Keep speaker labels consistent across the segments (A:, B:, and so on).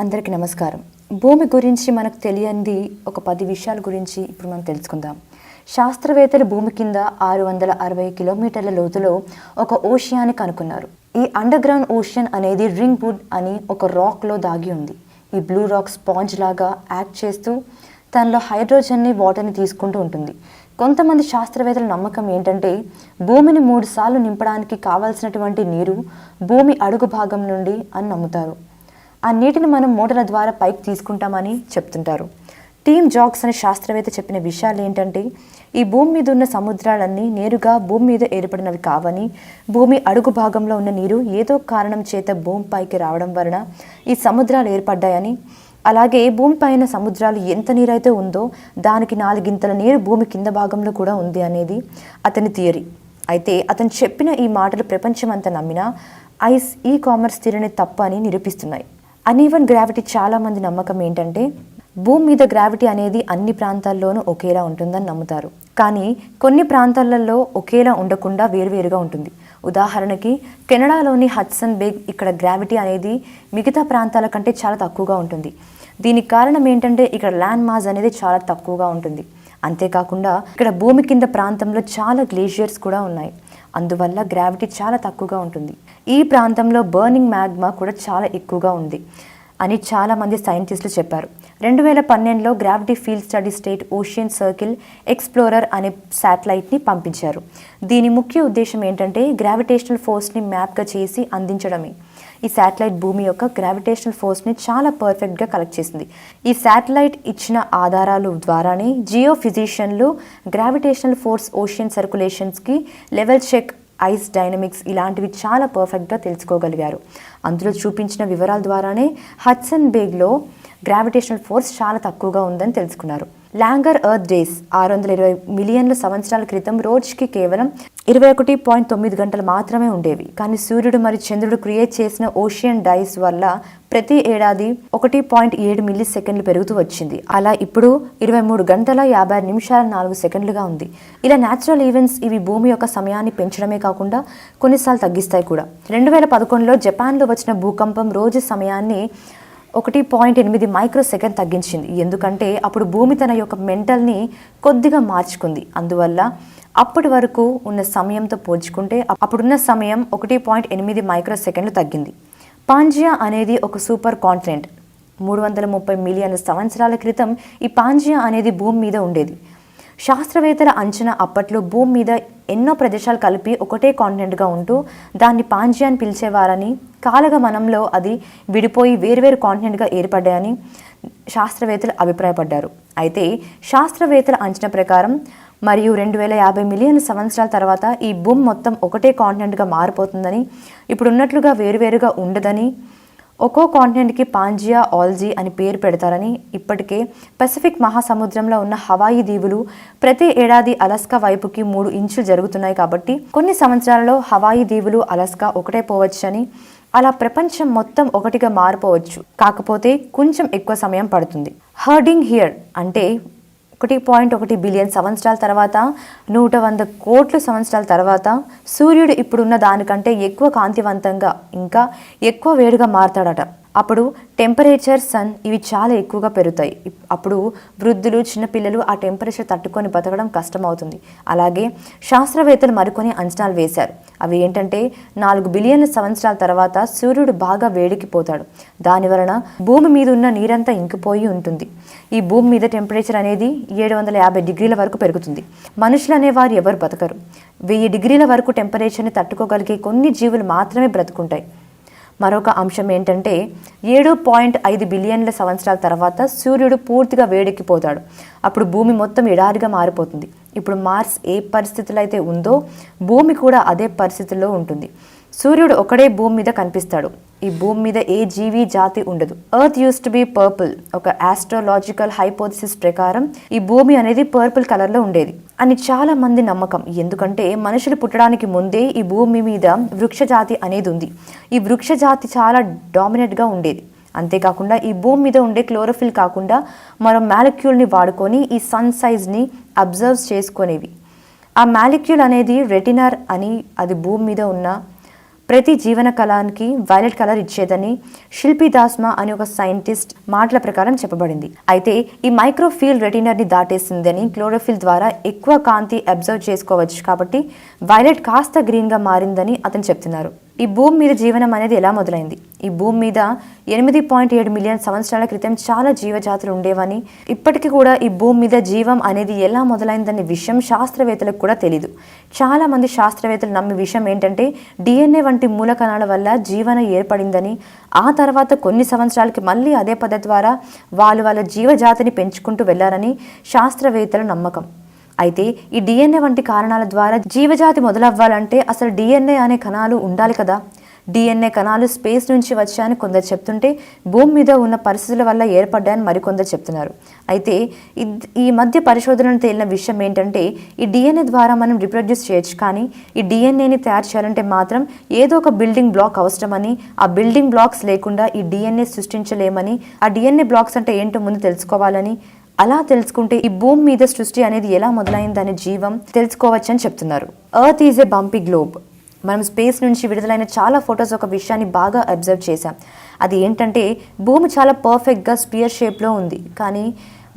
A: అందరికీ నమస్కారం. భూమి గురించి మనకు తెలియంది ఒక పది విషయాల గురించి ఇప్పుడు మనం తెలుసుకుందాం. శాస్త్రవేత్తలు భూమి కింద ఆరు వందల అరవై కిలోమీటర్ల లోతులో ఒక ఓషియాన్ని కనుక్కున్నారు ఈ అండర్ గ్రౌండ్ ఓషియన్ అనేది రింగ్ వుడ్ అని ఒక రాక్లో దాగి ఉంది. ఈ బ్లూ రాక్ స్పాంజ్ లాగా యాక్ట్ చేస్తూ తనలో హైడ్రోజన్ని వాటర్ని తీసుకుంటూ ఉంటుంది. కొంతమంది శాస్త్రవేత్తల నమ్మకం ఏంటంటే భూమిని మూడు సార్లు నింపడానికి కావాల్సినటువంటి నీరు భూమి అడుగు భాగం నుండి అని నమ్ముతారు. ఆ నీటిని మనం మోటార్ల ద్వారా పైకి తీసుకుంటామని చెప్తుంటారు. టీమ్ జాక్స్ అనే శాస్త్రవేత్త చెప్పిన విషయాలు ఏంటంటే ఈ భూమి మీద ఉన్న సముద్రాలన్నీ నేరుగా భూమి మీద ఏర్పడినవి కావని భూమి అడుగు భాగంలో ఉన్న నీరు ఏదో కారణం చేత భూమిపైకి రావడం వలన ఈ సముద్రాలు ఏర్పడ్డాయని అలాగే భూమిపైన సముద్రాలు ఎంత నీరైతే ఉందో దానికి నాలుగింతల నీరు భూమి కింద భాగంలో కూడా ఉంది అనేది అతని థియరీ. అయితే అతను చెప్పిన ఈ మాటలు ప్రపంచమంతా నమ్మినా ఐస్ ఈ కామర్స్ థియరీని తప్ప అని నిరూపిస్తున్నాయి. అనీవన్ గ్రావిటీ చాలా మంది నమ్మకం ఏంటంటే భూమి మీద గ్రావిటీ అనేది అన్ని ప్రాంతాల్లోనూ ఒకేలా ఉంటుందని నమ్ముతారు. కానీ కొన్ని ప్రాంతాలలో ఒకేలా ఉండకుండా వేరువేరుగా ఉంటుంది. ఉదాహరణకి కెనడాలోని హడ్సన్ బేగ్ ఇక్కడ గ్రావిటీ అనేది మిగతా ప్రాంతాల కంటే చాలా తక్కువగా ఉంటుంది. దీనికి కారణం ఏంటంటే ఇక్కడ ల్యాండ్ మాస్ అనేది చాలా తక్కువగా ఉంటుంది. అంతేకాకుండా ఇక్కడ భూమి కింద ప్రాంతంలో చాలా గ్లేషియర్స్ కూడా ఉన్నాయి. అందువల్ల గ్రావిటీ చాలా తక్కువగా ఉంటుంది. ఈ ప్రాంతంలో బర్నింగ్ మ్యాగ్మా కూడా చాలా ఎక్కువగా ఉంది అని చాలామంది సైంటిస్టులు చెప్పారు. రెండు వేల పన్నెండులో gravity field study state ocean circle explorer అనే శాటిలైట్ని పంపించారు. దీని ముఖ్య ఉద్దేశం ఏంటంటే గ్రావిటేషనల్ ఫోర్స్ని మ్యాప్గా చేసి అందించడమే. ఈ శాటిలైట్ భూమి యొక్క గ్రావిటేషనల్ ఫోర్స్ని చాలా పర్ఫెక్ట్గా కలెక్ట్ చేసింది. ఈ శాటిలైట్ ఇచ్చిన ఆధారాలు ద్వారానే జియో ఫిజిషియన్లు గ్రావిటేషనల్ ఫోర్స్ ఓషియన్ సర్కులేషన్స్కి లెవెల్ చెక్ ఐస్ డైనమిక్స్ ఇలాంటివి చాలా పర్ఫెక్ట్గా తెలుసుకోగలిగారు. అందులో చూపించిన వివరాల ద్వారానే హడ్సన్ బేగ్లో గ్రావిటేషనల్ ఫోర్స్ చాలా తక్కువగా ఉందని తెలుసుకున్నారు. లాంగర్ ఎర్త్ డేస్ ఆరు వందల ఇరవై మిలియన్ల సంవత్సరాల క్రితం రోజుకి కేవలం ఇరవై ఒకటి పాయింట్ తొమ్మిది గంటలు మాత్రమే ఉండేవి. కానీ సూర్యుడు మరియు చంద్రుడు క్రియేట్ చేసిన ఓషియన్ డైస్ వల్ల ప్రతి ఏడాది ఒకటి పాయింట్ ఏడు మిల్లీ సెకండ్లు పెరుగుతూ వచ్చింది. అలా ఇప్పుడు ఇరవై మూడు గంటల యాభై నిమిషాల నాలుగు సెకండ్లుగా ఉంది. ఇలా న్యాచురల్ ఈవెంట్స్ ఇవి భూమి యొక్క సమయాన్ని పెంచడమే కాకుండా కొన్నిసార్లు తగ్గిస్తాయి కూడా. రెండు వేల పదకొండులో జపాన్లో వచ్చిన భూకంపం రోజు సమయాన్ని ఒకటి పాయింట్ ఎనిమిది మైక్రో సెకండ్ తగ్గించింది. ఎందుకంటే అప్పుడు భూమి తన యొక్క మెంటల్ని కొద్దిగా మార్చుకుంది. అందువల్ల అప్పటి వరకు ఉన్న సమయంతో పోల్చుకుంటే అప్పుడున్న సమయం ఒకటి పాయింట్ ఎనిమిది మైక్రో సెకండ్లు తగ్గింది. పాంజియా అనేది ఒక సూపర్ కాంటినెంట్. మూడు వందల ముప్పై మిలియన్ల సంవత్సరాల క్రితం ఈ పాంజియా అనేది భూమి మీద ఉండేది. శాస్త్రవేత్తల అంచనా అప్పట్లో భూమి మీద ఎన్నో ప్రదేశాలు కలిపి ఒకటే కాంటినెంట్గా ఉంటూ దాన్ని పాంజియా అని పిలిచేవారని కాలగమనంలో అది విడిపోయి వేర్వేరు కాంటినెంట్గా ఏర్పడ్డాయని శాస్త్రవేత్తలు అభిప్రాయపడ్డారు. అయితే శాస్త్రవేత్తల అంచనా ప్రకారం మరియు రెండు వేల యాభై మిలియన్ సంవత్సరాల తర్వాత ఈ భూమి మొత్తం ఒకటే కాంటినెంట్గా మారిపోతుందని ఇప్పుడున్నట్లుగా వేరువేరుగా ఉండదని ఒక్కో కాంటినెంట్కి పాంజియా ఆల్జీ అని పేరు పెడతారని ఇప్పటికే పసిఫిక్ మహాసముద్రంలో ఉన్న హవాయి దీవులు ప్రతి ఏడాది అలస్కా వైపుకి మూడు ఇంచులు జరుగుతున్నాయి కాబట్టి కొన్ని సంవత్సరాలలో హవాయి దీవులు అలస్కా ఒకటే పోవచ్చని అలా ప్రపంచం మొత్తం ఒకటిగా మారిపోవచ్చు. కాకపోతే కొంచెం ఎక్కువ సమయం పడుతుంది. హర్డింగ్ హియర్ అంటే ఒకటి పాయింట్ ఒకటి బిలియన్ సంవత్సరాల తర్వాత నూట వంద కోట్ల సంవత్సరాల తర్వాత సూర్యుడు ఇప్పుడున్న దానికంటే ఎక్కువ కాంతివంతంగా ఇంకా ఎక్కువ వేడిగా మారతాడట. అప్పుడు టెంపరేచర్ సన్ ఇవి చాలా ఎక్కువగా పెరుగుతాయి. అప్పుడు వృద్ధులు చిన్నపిల్లలు ఆ టెంపరేచర్ తట్టుకొని బతకడం కష్టమవుతుంది. అలాగే శాస్త్రవేత్తలు మరికొన్ని అంచనాలు వేశారు. అవి ఏంటంటే నాలుగు బిలియన్ల సంవత్సరాల తర్వాత సూర్యుడు బాగా వేడికిపోతాడు దాని వలన భూమి మీద ఉన్న నీరంతా ఇంకిపోయి ఉంటుంది. ఈ భూమి మీద టెంపరేచర్ అనేది ఏడు వందల యాభై డిగ్రీల వరకు పెరుగుతుంది. మనుషులు అనేవారు ఎవరు బతకరు. వెయ్యి డిగ్రీల వరకు టెంపరేచర్ని తట్టుకోగలిగే కొన్ని జీవులు మాత్రమే బ్రతుకుంటాయి. మరొక అంశం ఏంటంటే ఏడు పాయింట్ ఐదు బిలియన్ల సంవత్సరాల తర్వాత సూర్యుడు పూర్తిగా వేడెక్కిపోతాడు. అప్పుడు భూమి మొత్తం ఎడారిగా మారిపోతుంది. ఇప్పుడు మార్స్ ఏ పరిస్థితుల్లో అయితే ఉందో భూమి కూడా అదే పరిస్థితుల్లో ఉంటుంది. సూర్యుడు ఒకడే భూమి మీద కనిపిస్తాడు. ఈ భూమి మీద ఏ జీవి జాతి ఉండదు. Earth use to be purple ఒక ఆస్ట్రోలాజికల్ హైపోథసిస్ ప్రకారం ఈ భూమి అనేది పర్పుల్ కలర్లో ఉండేది అని చాలా మంది నమ్మకం. ఎందుకంటే మనుషులు పుట్టడానికి ముందే ఈ భూమి మీద వృక్ష జాతి అనేది ఉంది. ఈ వృక్ష జాతి చాలా డామినేట్గా ఉండేది. అంతేకాకుండా ఈ భూమి మీద ఉండే క్లోరోఫిల్ కాకుండా మరో మాలిక్యూల్ని వాడుకొని ఈ సన్ సైజ్ని అబ్జర్వ్ చేసుకునేవి. ఆ మాలిక్యూల్ అనేది రెటినార్ అని అది భూమి మీద ఉన్న ప్రతి జీవన కళానికి వైలెట్ కలర్ ఇచ్చేదని శిల్పి దాస్మా అని ఒక సైంటిస్ట్ మాటల ప్రకారం చెప్పబడింది. అయితే ఈ మైక్రోఫీల్ రెటీనర్ని దాటేసిందని క్లోరోఫిల్ ద్వారా ఎక్కువ కాంతి అబ్జర్వ్ చేసుకోవచ్చు కాబట్టి వైలెట్ కాస్త గ్రీన్గా మారిందని అతను చెప్తున్నారు. ఈ భూమి మీద జీవనం అనేది ఎలా మొదలైంది? ఈ భూమి మీద ఎనిమిది పాయింట్ ఏడు మిలియన్ సంవత్సరాల క్రితం చాలా జీవజాతులు ఉండేవని ఇప్పటికీ కూడా ఈ భూమి మీద జీవం అనేది ఎలా మొదలైందనే విషయం శాస్త్రవేత్తలకు కూడా తెలీదు. చాలా మంది శాస్త్రవేత్తలు నమ్మే విషయం ఏంటంటే డిఎన్ఏ వంటి మూలకణాల వల్ల జీవన ఏర్పడిందని ఆ తర్వాత కొన్ని సంవత్సరాలకి మళ్ళీ అదే పద్ధతి ద్వారా వాళ్ళు వాళ్ళ జీవజాతిని పెంచుకుంటూ వెళ్ళారని శాస్త్రవేత్తల నమ్మకం. అయితే ఈ డిఎన్ఏ వంటి కారణాల ద్వారా జీవజాతి మొదలవ్వాలంటే అసలు డిఎన్ఏ అనే కణాలు ఉండాలి కదా? డిఎన్ఏ కణాలు స్పేస్ నుంచి వచ్చాయని కొందరు చెప్తుంటే భూమి మీద ఉన్న పరిస్థితుల వల్ల ఏర్పడ్డాయని మరికొందరు చెప్తున్నారు. అయితే ఈ మధ్య పరిశోధనలు తేలిన విషయం ఏంటంటే ఈ డిఎన్ఏ ద్వారా మనం రిప్రొడ్యూస్ చేయొచ్చు కానీ ఈ డిఎన్ఏని తయారు చేయాలంటే మాత్రం ఏదో ఒక బిల్డింగ్ బ్లాక్ అవసరమని ఆ బిల్డింగ్ బ్లాక్స్ లేకుండా ఈ డిఎన్ఏ సృష్టించలేమని ఆ డిఎన్ఏ బ్లాక్స్ అంటే ఏంటో ముందు తెలుసుకోవాలని అలా తెలుసుకుంటే ఈ భూమి మీద సృష్టి అనేది ఎలా మొదలైందనే జీవం తెలుసుకోవచ్చని చెప్తున్నారు. Earth is a bumpy globe మనం స్పేస్ నుంచి విడుదలైన చాలా ఫొటోస్ ఒక విషయాన్ని బాగా అబ్జర్వ్ చేశాం. అది ఏంటంటే భూమి చాలా పర్ఫెక్ట్గా స్పియర్ షేప్లో ఉంది. కానీ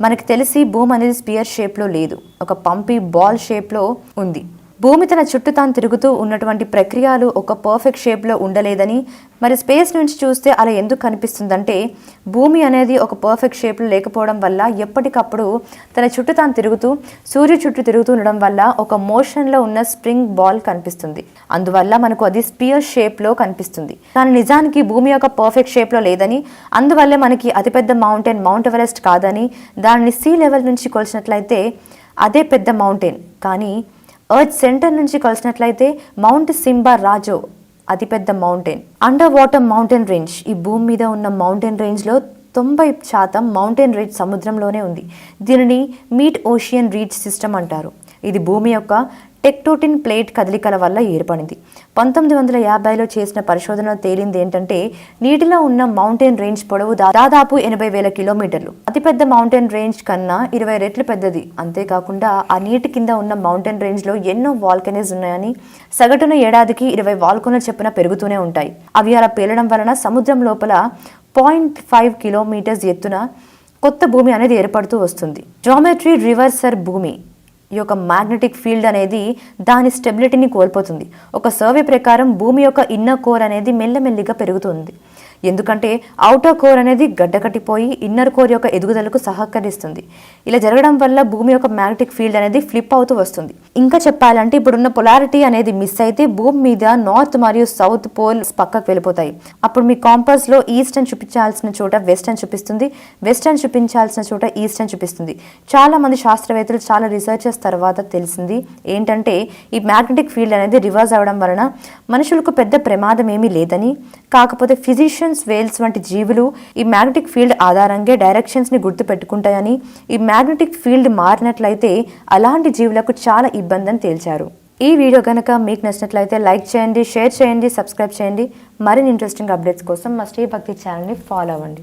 A: మనకు తెలిసి భూమి అనేది స్పియర్ షేప్లో లేదు. ఒక పంపి బాల్ షేప్లో ఉంది. భూమి తన చుట్టూ తాను తిరుగుతూ ఉన్నటువంటి ప్రక్రియలు ఒక పర్ఫెక్ట్ షేప్లో ఉండలేదని మరి స్పేస్ నుంచి చూస్తే అలా ఎందుకు కనిపిస్తుందంటే భూమి అనేది ఒక పర్ఫెక్ట్ షేప్లో లేకపోవడం వల్ల ఎప్పటికప్పుడు తన చుట్టూ తాను తిరుగుతూ సూర్యు చుట్టూ తిరుగుతూ ఉండడం వల్ల ఒక మోషన్లో ఉన్న స్ప్రింగ్ బాల్ కనిపిస్తుంది. అందువల్ల మనకు అది స్పియర్ షేప్లో కనిపిస్తుంది. కానీ నిజానికి భూమి యొక్క పర్ఫెక్ట్ షేప్లో లేదని అందువల్లే మనకి అతిపెద్ద మౌంటైన్ మౌంట్ ఎవరెస్ట్ కాదని దానిని సీ లెవెల్ నుంచి కొలిచినట్లయితే అదే పెద్ద మౌంటైన్ కానీ ఎర్త్ సెంటర్ నుంచి కలిసినట్లయితే మౌంట్ సింబా రాజో అతిపెద్ద మౌంటైన్. Underwater mountain range. ఈ భూమి మీద ఉన్న మౌంటైన్ రేంజ్లో తొంభై శాతం మౌంటైన్ రేంజ్ సముద్రంలోనే ఉంది. దీనిని మీట్ ఓషియన్ రీచ్ సిస్టమ్ అంటారు. ఇది భూమి యొక్క టెక్టోటిన్ ప్లేట్ కదలికల వల్ల ఏర్పడింది. పంతొమ్మిది వందల యాభైలో చేసిన పరిశోధన తేలింది ఏంటంటే నీటిలో ఉన్న మౌంటైన్ రేంజ్ పొడవు దాదాపు ఎనభై వేల కిలోమీటర్లు. అతిపెద్ద మౌంటైన్ రేంజ్ కన్నా ఇరవై రెట్లు పెద్దది. అంతేకాకుండా ఆ నీటి కింద ఉన్న మౌంటైన్ రేంజ్లో ఎన్నో వాల్కనీస్ ఉన్నాయని సగటున ఏడాదికి ఇరవై వాల్కోన చెప్పున పెరుగుతూనే ఉంటాయి. అవి అలా పేలడం వలన సముద్రం లోపల పాయింట్ ఫైవ్ కిలోమీటర్స్ ఎత్తున కొత్త భూమి అనేది ఏర్పడుతూ వస్తుంది. జామెట్రీ రివర్సర్ భూమి ఈ యొక్క మ్యాగ్నెటిక్ ఫీల్డ్ అనేది దాని స్టెబిలిటీని కోల్పోతుంది. ఒక సర్వే ప్రకారం భూమి యొక్క ఇన్నర్ కోర్ అనేది మెల్లమెల్లిగా పెరుగుతుంది. ఎందుకంటే అవుటర్ కోర్ అనేది గడ్డకట్టిపోయి ఇన్నర్ కోర్ యొక్క ఎదుగుదలకు సహకరిస్తుంది. ఇలా జరగడం వల్ల భూమి యొక్క మ్యాగ్నెటిక్ ఫీల్డ్ అనేది ఫ్లిప్ అవుతూ వస్తుంది. ఇంకా చెప్పాలంటే ఇప్పుడున్న పొలారిటీ అనేది మిస్ అయితే భూమి మీద నార్త్ మరియు సౌత్ పోల్స్ పక్కకు వెళ్ళిపోతాయి. అప్పుడు మీ కాంపస్లో ఈస్ట్ అని చూపించాల్సిన చోట వెస్ట్ అని చూపిస్తుంది. వెస్ట్ అని చూపించాల్సిన చోట ఈస్ట్ అని చూపిస్తుంది. చాలా మంది శాస్త్రవేత్తలు చాలా రీసెర్చెస్ తర్వాత తెలిసింది ఏంటంటే ఈ మ్యాగ్నెటిక్ ఫీల్డ్ అనేది రివర్స్ అవడం వలన మనుషులకు పెద్ద ప్రమాదం ఏమీ లేదని కాకపోతే ఫిజిషియన్స్ వేల్స్ వంటి జీవులు ఈ మ్యాగ్నెటిక్ ఫీల్డ్ ఆధారంగా డైరెక్షన్స్ని గుర్తు పెట్టుకుంటాయని ఈ మ్యాగ్నెటిక్ ఫీల్డ్ మారినట్లయితే అలాంటి జీవులకు చాలా ఇబ్బందిని తేల్చారు. ఈ వీడియో కనుక మీకు నచ్చినట్లయితే లైక్ చేయండి షేర్ చేయండి సబ్స్క్రైబ్ చేయండి. మరిన్ని ఇంట్రెస్టింగ్ అప్డేట్స్ కోసం మా శ్రీ భక్తి ఛానల్ని ఫాలో అవ్వండి.